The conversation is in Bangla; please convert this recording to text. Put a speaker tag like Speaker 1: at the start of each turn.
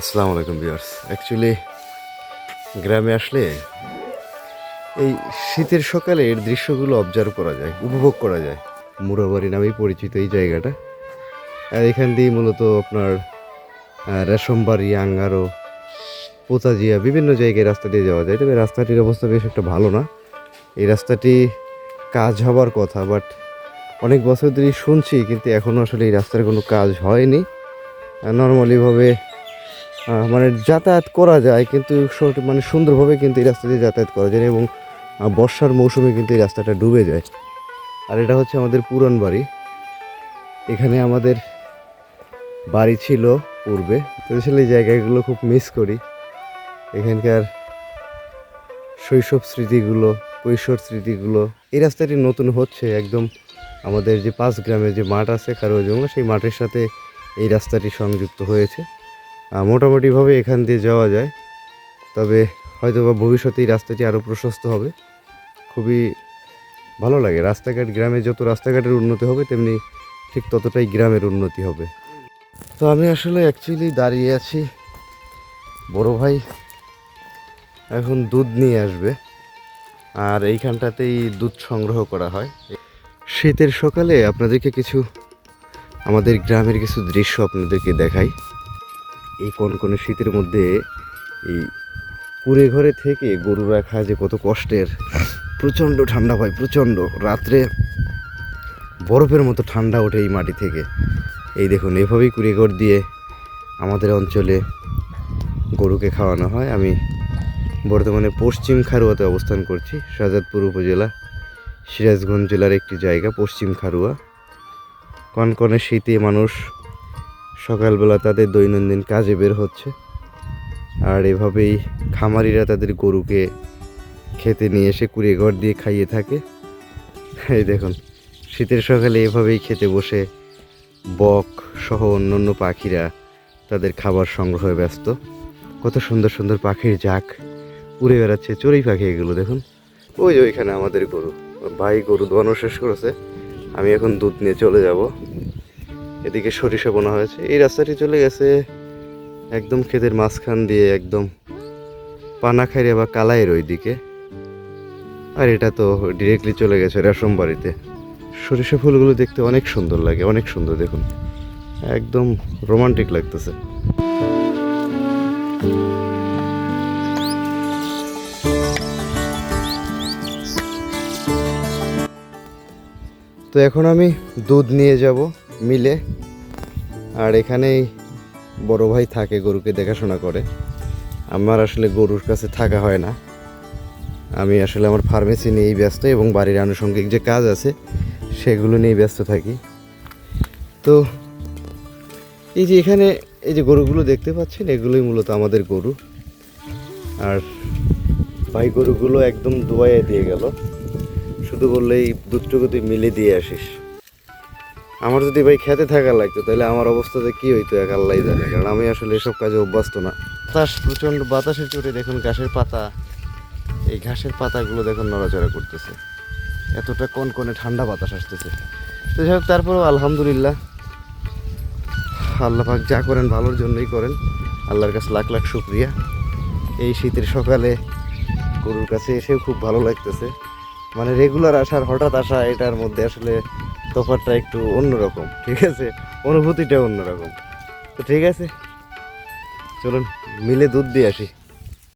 Speaker 1: আসসালামু আলাইকুম, ভিউয়ার্স। অ্যাকচুয়ালি গ্রামে আসলে এই শীতের সকালে এর দৃশ্যগুলো অবজার্ভ করা যায়, উপভোগ করা যায়। মুরাবাড়ি নামেই পরিচিত এই জায়গাটা। আর এখান দিয়ে মূলত আপনার রেশমবাড়ি, আঙ্গারো, পোতাজিয়া, বিভিন্ন জায়গায় রাস্তা দিয়ে যাওয়া যায়। তবে রাস্তাটির অবস্থা বেশ একটা ভালো না। এই রাস্তাটি কাজ হবার কথা বাট অনেক বছর ধরেই শুনছি, কিন্তু এখনও আসলে এই রাস্তার কোনো কাজ হয়নি। নর্মালিভাবে মানে যাতায়াত করা যায় কিন্তু মানে সুন্দরভাবে কিন্তু এই রাস্তা দিয়ে যাতায়াত করা যায় এবং বর্ষার মৌসুমে কিন্তু এই রাস্তাটা ডুবে যায়। আর এটা হচ্ছে আমাদের পুরান বাড়ি। এখানে আমাদের বাড়ি ছিল পূর্বে। তো আসলে এই জায়গাগুলো খুব মিস করি। এখানকার শৈশব স্মৃতিগুলো, কৈশোর স্মৃতিগুলো, এই রাস্তাটি নতুন হচ্ছে একদম আমাদের যে পাঁচ গ্রামের যে মাঠ আছে কারও জঙ্গল, সেই মাঠের সাথে এই রাস্তাটি সংযুক্ত হয়েছে। মোটামুটিভাবে এখান দিয়ে যাওয়া যায়। তবে হয়তো বা ভবিষ্যতে এই রাস্তাটি আরও প্রশস্ত হবে। খুবই ভালো লাগে। রাস্তাঘাট, গ্রামে যত রাস্তাঘাটের উন্নতি হবে, তেমনি ঠিক ততটাই গ্রামের উন্নতি হবে। তো আমি আসলে অ্যাকচুয়ালি দাঁড়িয়ে আছি বড় ভাই এখন দুধ নিয়ে আসবে। আর এইখানটাতেই দুধ সংগ্রহ করা হয়। শীতের সকালে আপনাদেরকে কিছু, আমাদের গ্রামের কিছু দৃশ্য আপনাদেরকে দেখাই। এই কনকনে শীতের মধ্যে এই কুড়ে ঘরে থেকে গরু রাখা যে কত কষ্টের। প্রচণ্ড ঠান্ডা হয় প্রচণ্ড। রাত্রে বরফের মতো ঠান্ডা ওঠে এই মাটি থেকে। এই দেখুন, এভাবেই কুড়ে ঘর দিয়ে আমাদের অঞ্চলে গরুকে খাওয়ানো হয়। আমি বর্তমানে পশ্চিম খারুয়াতে অবস্থান করছি, শাহজাদপুর উপজেলা, সিরাজগঞ্জ জেলার একটি জায়গা, পশ্চিম খারুয়া। কনকনে শীতে মানুষ সকালবেলা তাদের দৈনন্দিন কাজে বের হচ্ছে। আর এভাবেই খামারিরা তাদের গরুকে খেতে নিয়ে এসে কুড়িয়ে ঘর দিয়ে খাইয়ে থাকে। এই দেখুন, শীতের সকালে এভাবেই খেতে বসে বক সহ অন্যান্য পাখিরা তাদের খাবার সংগ্রহে ব্যস্ত। কত সুন্দর সুন্দর পাখির ঝাঁক উড়ে বেড়াচ্ছে, চড়ুই পাখি এগুলো, দেখুন। ওই যে ওইখানে আমাদের গরু, ভাই গরু দোয়ানো শেষ করেছে। আমি এখন দুধ নিয়ে চলে যাব। এদিকে সরিষা বোনা হয়েছে। এই রাস্তাটি চলে গেছে একদম ক্ষেতের মাঝখান দিয়ে একদম পানাখাইরিয়া বা কালাইয়ের ওই দিকে আর এটা তো ডিরেক্টলি চলে গেছে রেশম বাড়িতে। সরিষা ফুলগুলো দেখতে অনেক সুন্দর লাগে, অনেক সুন্দর দেখুন। একদম রোমান্টিক লাগতেছে। তো এখন আমি দুধ নিয়ে যাব। মিলে। আর এখানেই বড় ভাই থাকে, গরুকে দেখাশোনা করে। আমার আসলে গরুর কাছে থাকা হয় না। আমি আসলে আমার ফার্মেসি নিয়েই ব্যস্ত এবং বাড়ির আনুষঙ্গিক যে কাজ আছে, সেগুলো নিয়েই ব্যস্ত থাকি। তো এই যে এখানে এই যে গরুগুলো দেখতে পাচ্ছেন, এগুলোই মূলত আমাদের গরু। আর ভাই গরুগুলো একদম দোয়াইয়ে দিয়ে গেল। শুধু বললেই দুধটুকু তুই মিলে দিয়ে আসিস। আমার যদি ভাই খেতে থাকা লাগতো, তাহলে আমার অবস্থাতে কি হইতো এক আল্লাহ জানে, কারণ আমি আসলে এসব কাজে অভ্যস্ত না। বাতাস, প্রচণ্ড বাতাসের চোটে দেখুন ঘাসের পাতা, এই ঘাসের পাতাগুলো দেখুন নড়াচড়া করতেছে। এতটা কনকনে ঠান্ডা বাতাস আসতেছে। তো যাই হোক, তারপরেও আলহামদুলিল্লাহ, আল্লাহ পাক যা করেন ভালোর জন্যই করেন। আল্লাহর কাছে লাখ লাখ শুক্রিয়া। এই শীতের সকালে গরুর কাছে এসেও খুব ভালো লাগতেছে। মানে রেগুলার আসার, হঠাৎ আসা, এটার মধ্যে আসলে তফাৎটা একটু অন্যরকম, ঠিক আছে? অনুভূতিটা অন্যরকম। তো ঠিক আছে, চলুন, মিলে দুধ দিয়ে আসি।